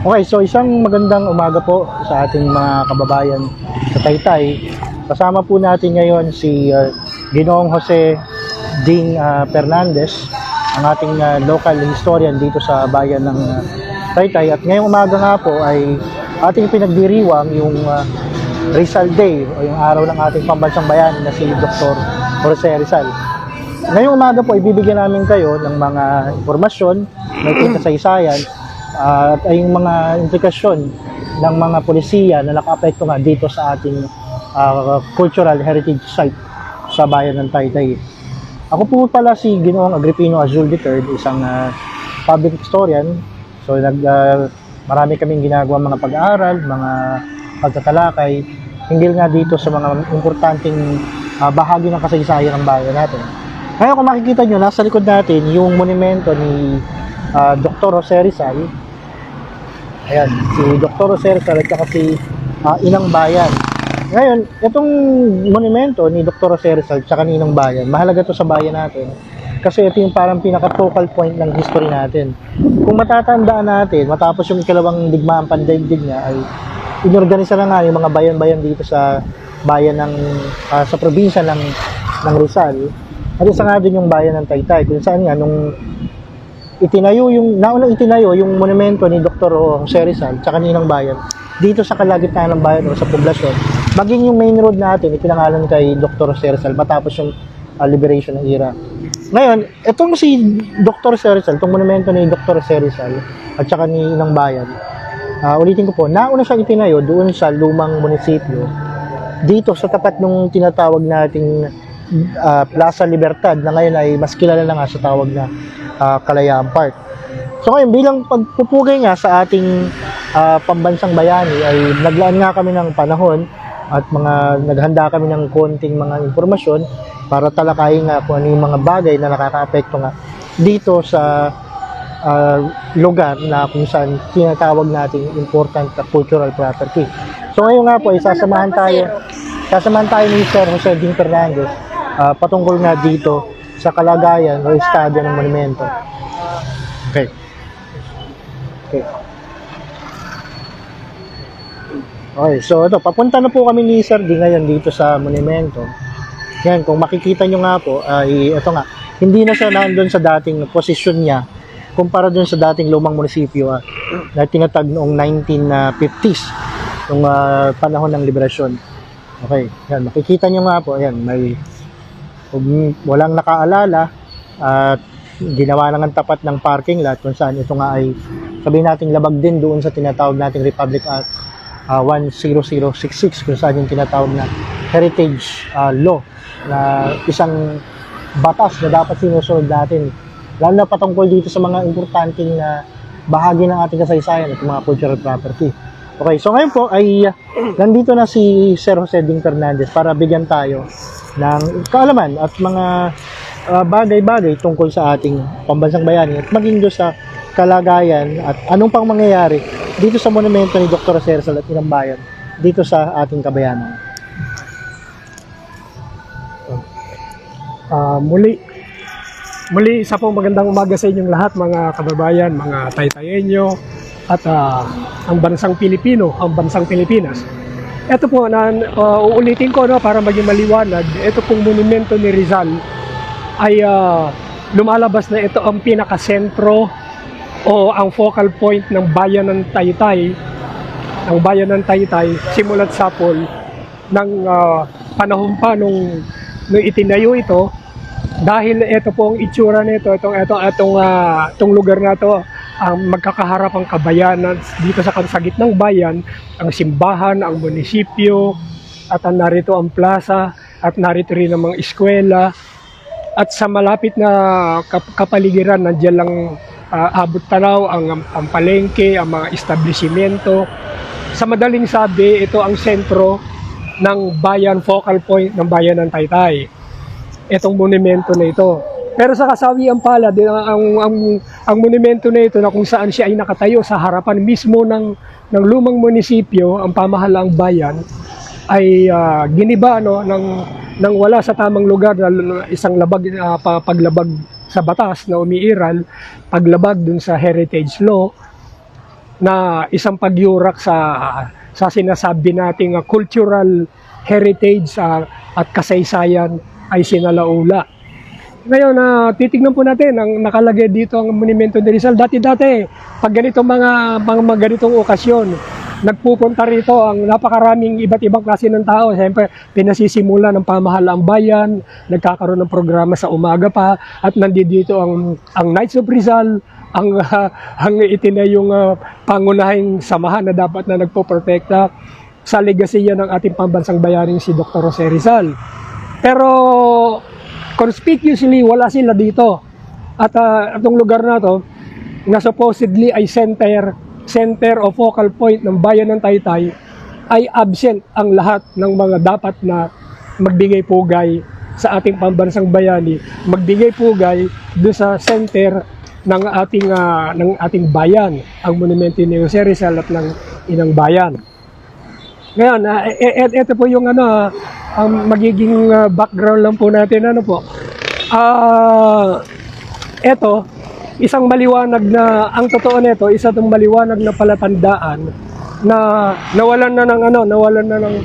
Okay, so isang magandang umaga po sa ating mga kababayan sa Taytay. Kasama po natin ngayon si uh, Ginoong Jose Ding uh, Fernandez, ang ating uh, local historian dito sa bayan ng uh, Taytay. At ngayong umaga nga po ay ating pinagdiriwang yung uh, Rizal Day o yung araw ng ating pambansang bayan na si Dr. Jose Rizal. Ngayong umaga po, ibibigyan namin kayo ng mga informasyon, may kasaysayan, at ay yung mga implikasyon ng mga polisiya na nakaapekto nga dito sa ating ah, cultural heritage site sa bayan ng Taytay. Ako po pala si Ginoong Agripino Azul III, isang ah, public historian. So nag ah, marami kaming ginagawa mga pag-aaral, mga pagtatalakay, hinggil nga dito sa mga importanteng ah, bahagi ng kasaysayan ng bayan natin. Ngayon kung makikita nyo, nasa likod natin yung monumento ni ah, Dr. Jose Rizal. Ayan, si Dr. Jose Rizal at saka si ah, Inang Bayan. Ngayon, itong monumento ni Dr. Jose Rizal at saka ni Inang Bayan, mahalaga to sa bayan natin. Kasi ito yung parang pinaka-focal point ng history natin. Kung matatandaan natin, matapos yung ikalawang digmaan pandaigdig niya, ay inorganisa na nga yung mga bayan-bayan dito sa bayan ng, ah, sa probinsya ng, ng Rizal. At isa nga din yung bayan ng Taytay, kung saan nga nung itinayo yung naunang itinayo yung monumento ni Dr. Jose Rizal sa kaninang bayan dito sa kalagitnaan ng bayan o sa poblasyon maging yung main road natin ipinangalan kay Dr. Jose Rizal matapos yung uh, liberation ng era ngayon itong si Dr. Jose Rizal itong monumento ni Dr. Jose Rizal at saka ni Inang Bayan uh, ulitin ko po nauna siyang itinayo doon sa lumang munisipyo dito sa tapat nung tinatawag nating uh, Plaza Libertad na ngayon ay mas kilala na nga sa tawag na uh, Kalayaan Park. So ngayon bilang pagpupugay nga sa ating uh, pambansang bayani ay naglaan nga kami ng panahon at mga naghanda kami ng konting mga impormasyon para talakayin nga kung ano yung mga bagay na nakakaapekto nga dito sa uh, lugar na kung saan tinatawag natin important na cultural property. So ngayon nga po, isasamahan tayo sasamahan tayo ni Sir Jose Ding Fernandez uh, patungkol nga dito sa kalagayan o estado ng monumento. Okay. Okay. Okay, so ito, papunta na po kami ni Sir Ding ngayon dito sa monumento. Yan, kung makikita nyo nga po, ay ito nga, hindi na siya nandun sa dating posisyon niya kumpara dun sa dating lumang munisipyo ah, na tinatag noong 1950s, nung ah, panahon ng liberasyon. Okay, yan, makikita nyo nga po, yan, may walang nakaalala at ginawa na ng tapat ng parking lot kung saan ito nga ay sabihin nating labag din doon sa tinatawag nating Republic Act ah, 10066 kung saan yung tinatawag na heritage ah, law na isang batas na dapat sinusunod natin lalo na patungkol dito sa mga importanteng na bahagi ng ating kasaysayan at mga cultural property. Okay, so ngayon po ay uh, nandito na si Sir Jose Ding Fernandez para bigyan tayo ng kaalaman at mga uh, bagay-bagay tungkol sa ating pambansang bayani at maging doon sa kalagayan at anong pang mangyayari dito sa monumento ni Dr. Cersal at Inang Bayan dito sa ating kabayanan. Ah, muli, muli isa pong magandang umaga sa inyong lahat mga kababayan, mga taytayenyo at ah, ang bansang Pilipino, ang bansang Pilipinas. Ito po, na, ah, uulitin ko no, para maging maliwanag, ito pong monumento ni Rizal ay ah, lumalabas na ito ang pinakasentro o ang focal point ng bayan ng Taytay, ng bayan ng Taytay, simulat sapol ng ah, panahon pa nung, nung itinayo ito. Dahil ito po ang itsura nito, itong itong itong ah, itong lugar na to, ang magkakaharap ang kabayanan dito sa sa gitnang bayan, ang simbahan, ang munisipyo, at narito ang plaza, at narito rin ang mga eskwela, at sa malapit na kap- kapaligiran, nandiyan lang ah, abot tanaw ang, ang palengke, ang mga establishmento. Sa madaling sabi, ito ang sentro ng bayan, focal point ng bayan ng Taytay itong monumento na ito. Pero sa kasawian pala, din ang, ang, ang, monumento na ito na kung saan siya ay nakatayo sa harapan mismo ng, ng lumang munisipyo, ang pamahalaang bayan, ay ah, giniba no, ng, ng wala sa tamang lugar na isang labag, ah, pa- paglabag sa batas na umiiral, paglabag dun sa heritage law, na isang pagyurak sa sa sinasabi nating uh, cultural heritage uh, at kasaysayan ay sinalaula. Ngayon, na titignan po natin ang nakalagay dito ang Monumento de Rizal. Dati-dati, pag ganitong mga, mga, mga ganitong okasyon, nagpupunta rito ang napakaraming iba't ibang klase ng tao. Siyempre, pinasisimula ng pamahalaang bayan, nagkakaroon ng programa sa umaga pa, at nandito ang, ang Knights of Rizal, ang, ah, ang itinayong uh, pangunahing samahan na dapat na nagpoprotekta sa legasiya ng ating pambansang bayaning si Dr. Jose Rizal. Pero conspicuously wala sila dito. At uh, itong lugar na to na supposedly ay center center o focal point ng bayan ng Taytay ay absent ang lahat ng mga dapat na magbigay pugay sa ating pambansang bayani, magbigay pugay do sa center ng ating ah, ng ating bayan, ang monumento ni Jose Rizal at ng inang bayan. Ngayon, ah, e- e- ito po yung ano, ah, ang magiging ah, background lang po natin. Ano po? Ah, ito, isang maliwanag na, ang totoo nito, isa itong maliwanag na palatandaan na nawalan na ng ano, nawalan na ng,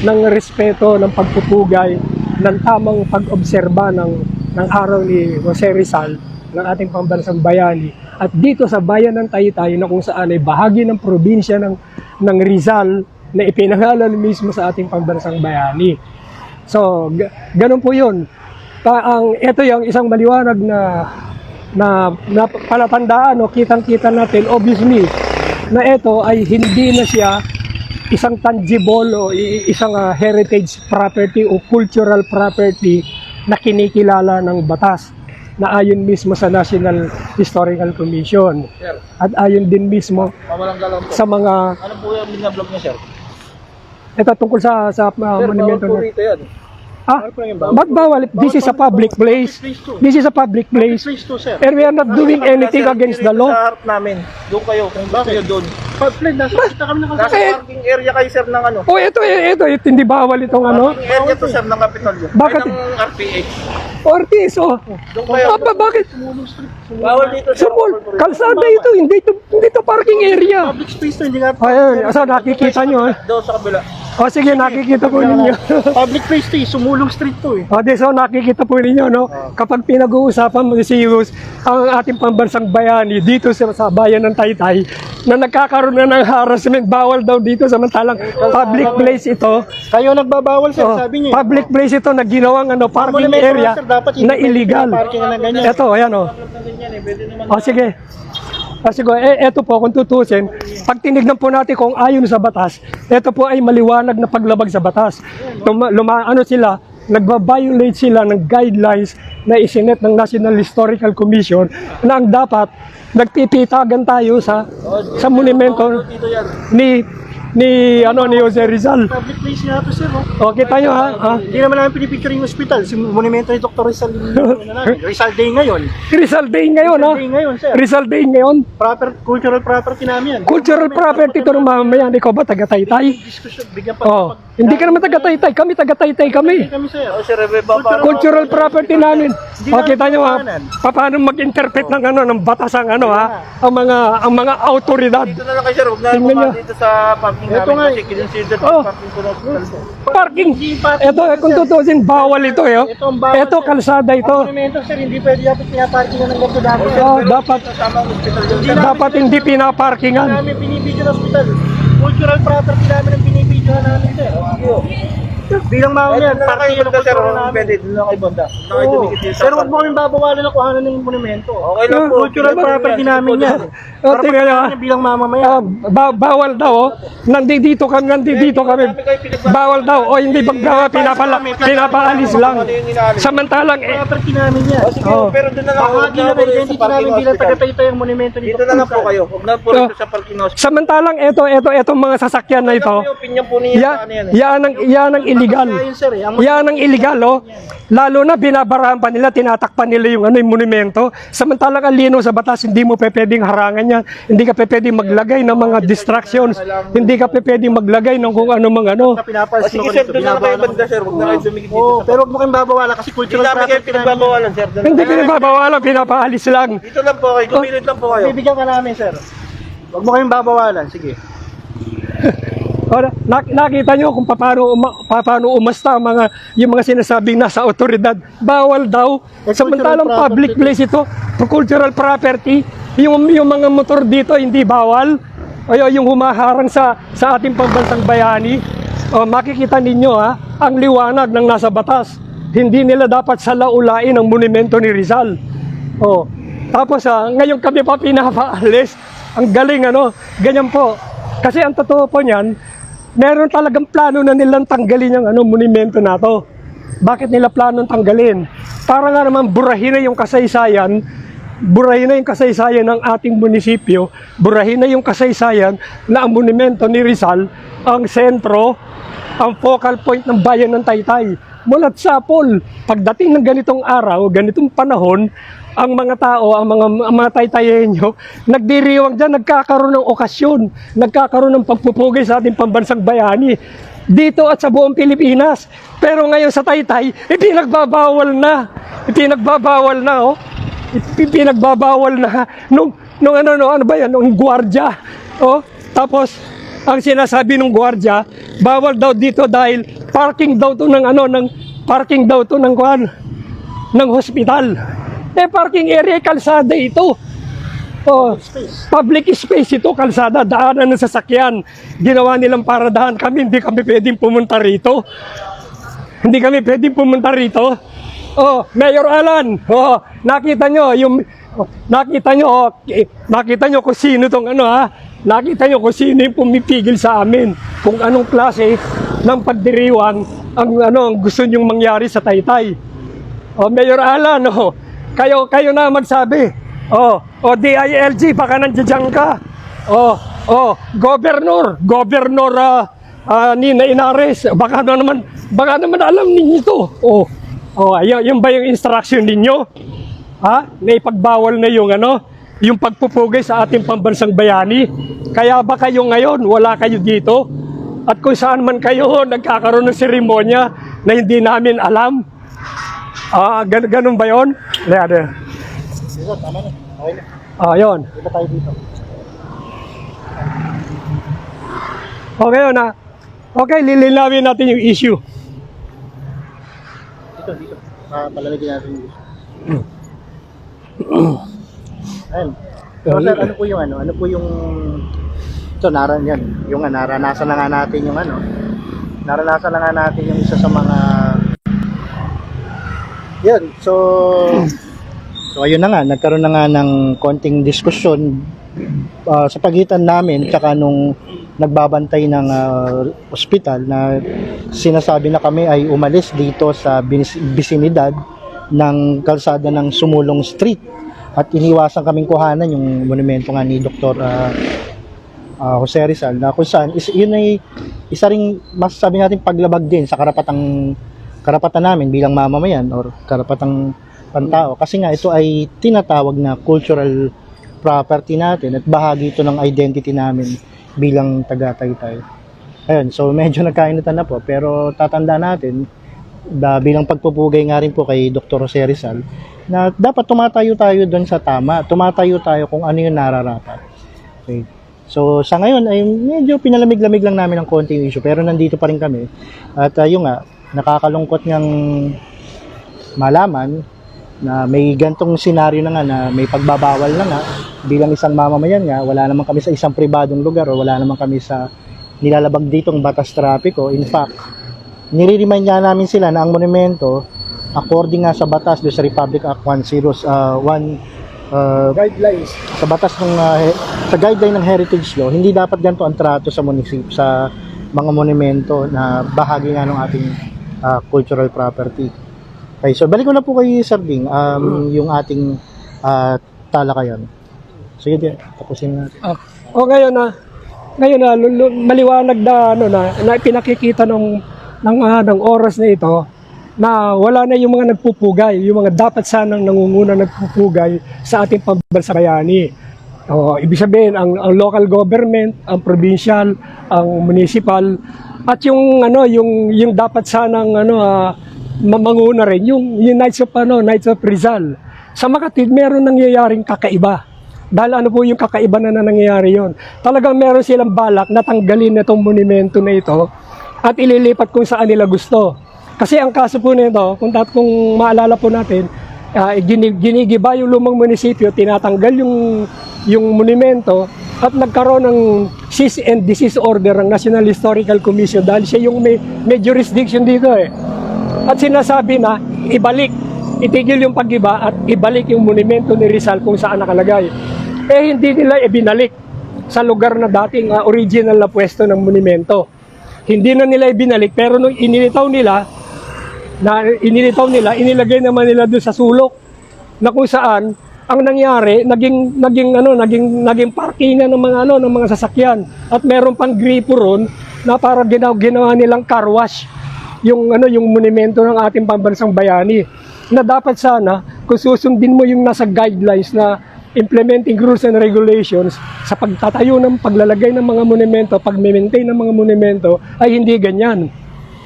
ng respeto, ng pagpupugay, ng tamang pag-obserba ng, ng araw ni Jose Rizal ng ating pambansang bayani. At dito sa bayan ng Taytay na kung saan ay bahagi ng probinsya ng, ng Rizal na ipinangalan mismo sa ating pambansang bayani. So, ga- ganun po yun. Ta ang, ito yung isang maliwanag na na, na palatandaan o kitang-kita natin obviously na ito ay hindi na siya isang tangible o isang ah, heritage property o cultural property na kinikilala ng batas na ayon mismo sa National Historical Commission Sir, at ayon din mismo sa mga Ano po yung binablog niya, sir? Ito tungkol sa sa uh, Sir, monumento bawal po na rito yan. ah po yung bawal? ba't bawal this is a public place this is a public place sir. and we are not doing anything Sir, against the law Sa harap namin. Doon kayo. Kung gusto nyo doon. Pag-plan, nasa kita kami Eh. Nasa parking area kayo, sir, ng ano. Oh, ito, ito, ito, hindi bawal itong ano. Parking area to, sir, ng Kapitolyo. Bakit? Ay, ng RPH. Ortiz, oh. Doon kayo. Aba, bakit? Bawal dito, sir. Sumul, kalsada ito, hindi ito, hindi ito parking area. Public space to, hindi nga. Ayun, asa nakikita nyo, eh. Doon sa kabila. O sige, nakikita po ninyo. Public place to, eh. Sumulong street to, eh. O, di, so nakikita po ninyo, no? Kapag pinag-uusapan mo si Yus, ang ating pambansang bayani dito sa, sa bayan ng Taytay, na nagkakaroon na ng harassment, bawal daw dito samantalang public place ito. Kayo nagbabawal, sir, Oh, sabi niyo. eh. public place ito na ginawang ano, parking area na illegal. Ito, ayan o. O sige. O sige, eh, eto po, kung tutusin, pag tinignan po natin kung ayon sa batas, ito po ay maliwanag na paglabag sa batas. Luma, luma, ano sila, nagba-violate sila ng guidelines na isinet ng National Historical Commission na ang dapat nagpipitagan tayo sa sa monumento ni ni ano ni Jose Rizal. Public place nga to, sir. Oh. O kita nyo ha, ha? Hindi naman namin pinipicture yung hospital. Si monumento ni Dr. Rizal. ano Rizal Day ngayon. Rizal Day ngayon ha. Day ngayon, sir. Rizal Day ngayon. Proper, cultural property namin yan. Cultural property ito ng mamamayan. Ikaw ba bigyan pa. Oh, hindi ka naman taga-taytay. Kami taga-taytay kami. kami, sir. Oh, sir, Cultural, property namin. O kita nyo ha, pa- paano mag-interpret ng ano ng batas ang ano ha, ang mga ang mga autoridad. Dito na lang kayo, sir. Huwag na dito sa parking Ito namin nga kasi kinonsider Oh. parking ko na hospital. Parking. Ito eh, kung tutusin, bawal ito eh. oh. Ito ang bawal, Ito sir. kalsada Ang ito. monumento, sir, hindi pwede dapat pinaparking ng ganito dati. Oh, dapat Kasama ang hospital yun. Hindi dapat hindi pinaparkingan. namin binibidyo ng hospital. Cultural property namin ang binibidyo namin, sir. Bilang mamamayan, parking yung cultural namin. Pwede, doon lang kay Bonda. Oo. Pero huwag mo kami babawalan ng kuhanan ng monumento. Okay lang po. Cultural property namin yan. Oh, nyo, ha. Bilang mamamayan. Ah, ba- bawal daw oh. Nandito kami, nandito kami. Bawal daw o hindi bawal pinapala, pinapaalis lang. Samantalang eh, Property namin yan. Oh. pero doon na lang. Bahagi na ng identity namin bilang taga-taytay ang monumento ni Dito na lang po kayo. Huwag na po rito sa parking house. samantalang ito ito itong mga sasakyan na ito. opinion po niya Ya, yan ang yan ang illegal. Eh. Ang Yan ang illegal oh. Lalo na binabarahan pa nila, tinatakpan nila yung ano yung monumento. Samantalang ang lino sa batas, hindi mo pe pwedeng harangan yan. Hindi ka pe pwedeng maglagay ng mga distractions. Hindi ka pe pwedeng maglagay ng kung ano mga ano. pinapalis Sige sir, doon na kayo banda sir. Huwag na kayo dumikit dito. Pero huwag mo kayong babawalan kasi cultural property namin. pinagbabawalan sir. Hindi pinagbabawalan, pinapaalis lang. Dito lang po kayo, gumilid lang po kayo. Bibigyan ka namin sir. Huwag mo kayong babawalan, sige. O, nak- nakita nyo kung paano, uma- paano umasta ang mga, yung mga sinasabing nasa otoridad. Bawal daw. Samantalang cultural public property. place ito, cultural property. Yung, yung mga motor dito hindi bawal. O yung humaharang sa, sa ating pambansang bayani. O, makikita ninyo ha, ang liwanag ng nasa batas. Hindi nila dapat salaulain ang monumento ni Rizal. O, tapos ah, ngayon kami pa pinapaalis. Ang galing ano, ganyan po. Kasi ang totoo po niyan, meron talagang plano na nilang tanggalin yung ano, monumento na to. Bakit nila planong tanggalin? Para nga naman burahin na yung kasaysayan, burahin na yung kasaysayan ng ating munisipyo, burahin na yung kasaysayan na ang monumento ni Rizal, ang sentro, ang focal point ng bayan ng Taytay. Mulat sa Apol, pagdating ng ganitong araw, ganitong panahon, ang mga tao, ang mga, ang mga taytayenyo, nagdiriwang dyan, nagkakaroon ng okasyon, nagkakaroon ng pagpupugay sa ating pambansang bayani dito at sa buong Pilipinas. Pero ngayon sa Taytay, ipinagbabawal na. Ipinagbabawal na, oh. Ipinagbabawal na. Nung, nung ano, no, ano ba yan, nung gwardiya. Oh, tapos, ang sinasabi ng gwardiya, bawal daw dito dahil parking daw to ng ano, ng parking daw to ng kwan, ng hospital. Eh, parking area, kalsada ito. Oh, public space ito, kalsada, daanan ng sasakyan. Ginawa nilang paradahan kami, hindi kami pwedeng pumunta rito. Hindi kami pwedeng pumunta rito. Oh, Mayor Alan, oh, nakita nyo yung nakita nyo, oh, nakita nyo kung sino tong ano ha. Nakita nyo kung sino yung pumipigil sa amin. Kung anong klase ng pagdiriwang ang ano ang gusto nyong mangyari sa Taytay. Oh, Mayor Alan, oh, kayo, kayo na magsabi. Oh, oh, DILG, baka nandiyan ka. Oh, oh, Governor, Governor ah, ah, Nina Inares, baka na naman, baka naman alam ninyo to. Oh, oh, ayun, yun ba yung instruction ninyo? Ha? Na ipagbawal na yung ano, yung pagpupugay sa ating pambansang bayani. Kaya ba kayo ngayon, wala kayo dito? At kung saan man kayo nagkakaroon ng seremonya na hindi namin alam, Ah, gan ganun ba tama na. Okay na. Ah, 'yon. Dito tayo dito. Okay yun na. Okay, lilinawin natin yung issue. Dito, dito. Ah, palamigin natin yung Ayun. So, sir, ano po yung ano? Ano po yung ito, naran yan. Yung naranasan na nga natin yung ano. Naranasan na nga natin yung isa sa mga yan. So, so ayun na nga, nagkaroon na nga ng konting diskusyon ah, sa pagitan namin tsaka nung nagbabantay ng ah, ospital na sinasabi na kami ay umalis dito sa bisinidad ng kalsada ng Sumulong Street at iniwasan kaming kuhanan yung monumento nga ni Dr. ah, ah, Jose Rizal na kung saan is, yun ay isa ring masasabi natin paglabag din sa karapatang karapatan namin bilang mamamayan or karapatang pantao kasi nga ito ay tinatawag na cultural property natin at bahagi ito ng identity namin bilang taga-Taytay. Ayun, so medyo nagkainitan na po pero tatanda natin da, bilang pagpupugay nga rin po kay Dr. Jose Rizal na dapat tumatayo tayo doon sa tama, tumatayo tayo kung ano yung nararapat. Okay. So sa ngayon ay medyo pinalamig-lamig lang namin ng konti yung issue pero nandito pa rin kami at uh, yung nga nakakalungkot ngang malaman na may gantong senaryo na nga na may pagbabawal na nga bilang isang mamamayan nga wala naman kami sa isang pribadong lugar o wala naman kami sa nilalabag ditong batas trapiko in fact nire-remind nga namin sila na ang monumento according nga sa batas do sa Republic Act 10 uh, 1 uh, Guidelines. sa batas ng uh, sa guideline ng heritage law hindi dapat ganito ang trato sa munisip sa mga monumento na bahagi nga ng ating uh, cultural property. Okay so balik ko na po kay Sir Ding um, yung ating uh, talakayan. Sige di, tapusin natin. Ah, o ngayon na ngayon na maliwanag na ano na, na pinakikita ng ng ah, ng oras na ito na wala na yung mga nagpupugay, yung mga dapat sanang nangunguna nagpupugay sa ating pambansa bayani. O, ibig sabihin ang, ang local government, ang provincial, ang municipal at yung ano yung yung dapat sanang ano ah, mamanguna rin yung, yung Knights of ano Knights of Rizal. Sa Makatid meron nangyayaring kakaiba. Dahil ano po yung kakaiba na, na nangyayari yon. Talagang meron silang balak na tanggalin itong monumento na ito at ililipat kung saan nila gusto. Kasi ang kaso po nito, kung, tat, kung maalala po natin, uh, ginigiba yung lumang munisipyo, tinatanggal yung, yung monumento at nagkaroon ng cease and desist order ng National Historical Commission dahil siya yung may, may jurisdiction dito eh. At sinasabi na ibalik, itigil yung paggiba at ibalik yung monumento ni Rizal kung saan nakalagay. Eh hindi nila ibinalik sa lugar na dating ah, original na pwesto ng monumento. Hindi na nila ibinalik pero nung inilitaw nila na inilitaw nila, inilagay naman nila doon sa sulok na kung saan ang nangyari naging naging ano naging naging parkingan ng mga ano ng mga sasakyan. At meron pang gripo ron na para ginawa, ginawa nilang car wash. Yung ano yung monumento ng ating pambansang bayani. Na dapat sana kung susundin mo yung nasa guidelines na implementing rules and regulations sa pagtatayo ng paglalagay ng mga monumento, pag-maintain ng mga monumento ay hindi ganyan.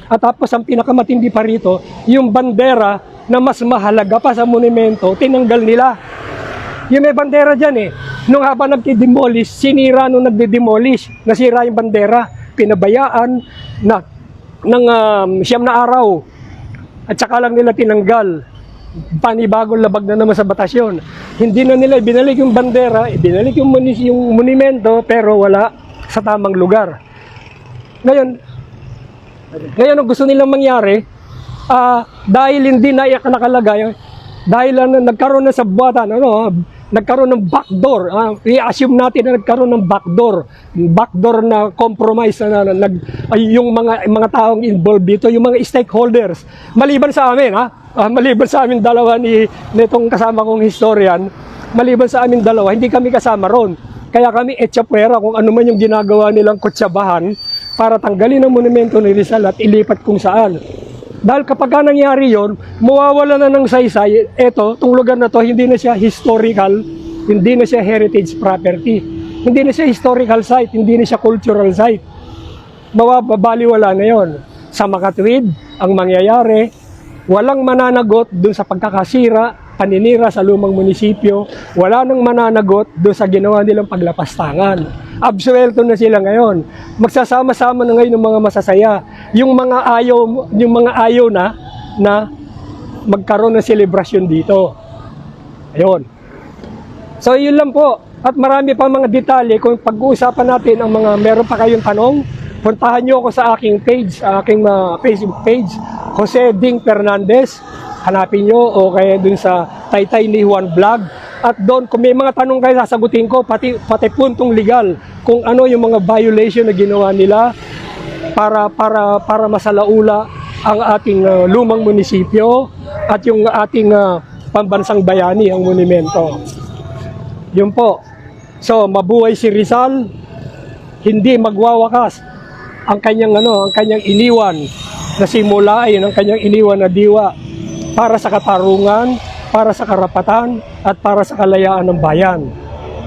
At tapos ang pinakamatindi pa rito, yung bandera na mas mahalaga pa sa monumento, tinanggal nila. Yung may bandera dyan eh. Nung habang nagdi-demolish, sinira nung nagdi-demolish, nasira yung bandera, pinabayaan na ng um, siyam na araw. At saka lang nila tinanggal. Panibagong labag na naman sa batas yun. Hindi na nila ibinalik yung bandera, ibinalik yung, munis- yung monumento, pero wala sa tamang lugar. Ngayon, ngayon, ang gusto nilang mangyari, ah, dahil hindi na nakalagay, dahil ano, nagkaroon na sa buwatan, ano, nagkaroon ng backdoor. ah, i-assume natin na nagkaroon ng backdoor. Backdoor na compromise na, na, nag, ay, yung mga, mga taong involved dito, yung mga stakeholders. Maliban sa amin, ha? Ah, maliban sa amin dalawa ni nitong kasama kong historian, maliban sa amin dalawa, hindi kami kasama ron. Kaya kami etchapuera kung ano man yung ginagawa nilang kutsabahan para tanggalin ang monumento ni Rizal at ilipat kung saan. Dahil kapag ka nangyari yon, mawawala na ng saysay, eto, itong lugar na to, hindi na siya historical, hindi na siya heritage property, hindi na siya historical site, hindi na siya cultural site. Mawabaliwala na yon. Sa makatwid, ang mangyayari, walang mananagot dun sa pagkakasira, paninira sa lumang munisipyo, wala nang mananagot dun sa ginawa nilang paglapastangan. Absuelto na sila ngayon. Magsasama-sama na ngayon ng mga masasaya. Yung mga ayaw, yung mga ayaw na na magkaroon ng selebrasyon dito. Ayun. So yun lang po. At marami pa mga detalye kung pag-uusapan natin ang mga meron pa kayong tanong, puntahan nyo ako sa aking page, aking uh, Facebook page, Jose Ding Fernandez. Hanapin nyo o kaya dun sa Taytay ni Juan Vlog. At doon, kung may mga tanong kayo, sasagutin ko, pati, pati puntong legal, kung ano yung mga violation na ginawa nila para, para, para masalaula ang ating uh, lumang munisipyo at yung ating uh, pambansang bayani, ang monumento. Yun po. So, mabuhay si Rizal, hindi magwawakas ang kanyang ano, ang kanyang iniwan na simulain, ang kanyang iniwan na diwa para sa katarungan, para sa karapatan at para sa kalayaan ng bayan.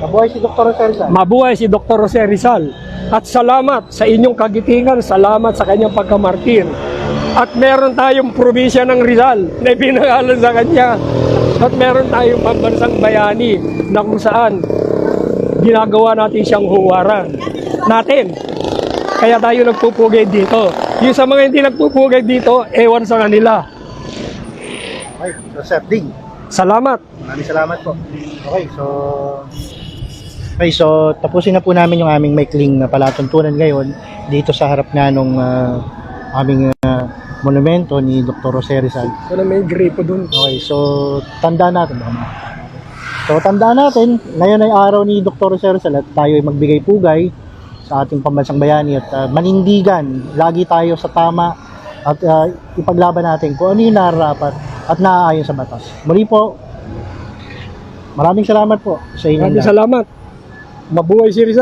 Mabuhay si Dr. Celsa. Mabuhay si Dr. Jose Rizal. At salamat sa inyong kagitingan, salamat sa kanyang pagkamartir. At meron tayong probinsya ng Rizal na ipinangalan sa kanya. At meron tayong pambansang bayani na kung saan ginagawa natin siyang huwaran. Natin. Kaya tayo nagpupugay dito. Yung sa mga hindi nagpupugay dito, ewan sa kanila. Okay, so Sir Ding. Salamat. Maraming salamat po. Okay, so Okay, so tapusin na po namin yung aming maikling na palatuntunan ngayon dito sa harap na nung ah, aming ah, monumento ni Dr. Jose Rizal. Ito na may gripo dun. Okay, so tandaan natin. So tandaan natin, ngayon ay araw ni Dr. Jose Rizal at tayo ay magbigay pugay sa ating pambansang bayani at ah, manindigan. Lagi tayo sa tama at ah, ipaglaban natin kung ano yung nararapat at naaayon sa batas. Muli po, maraming salamat po sa inyo. Maraming salamat. Mabuhay si Rizal.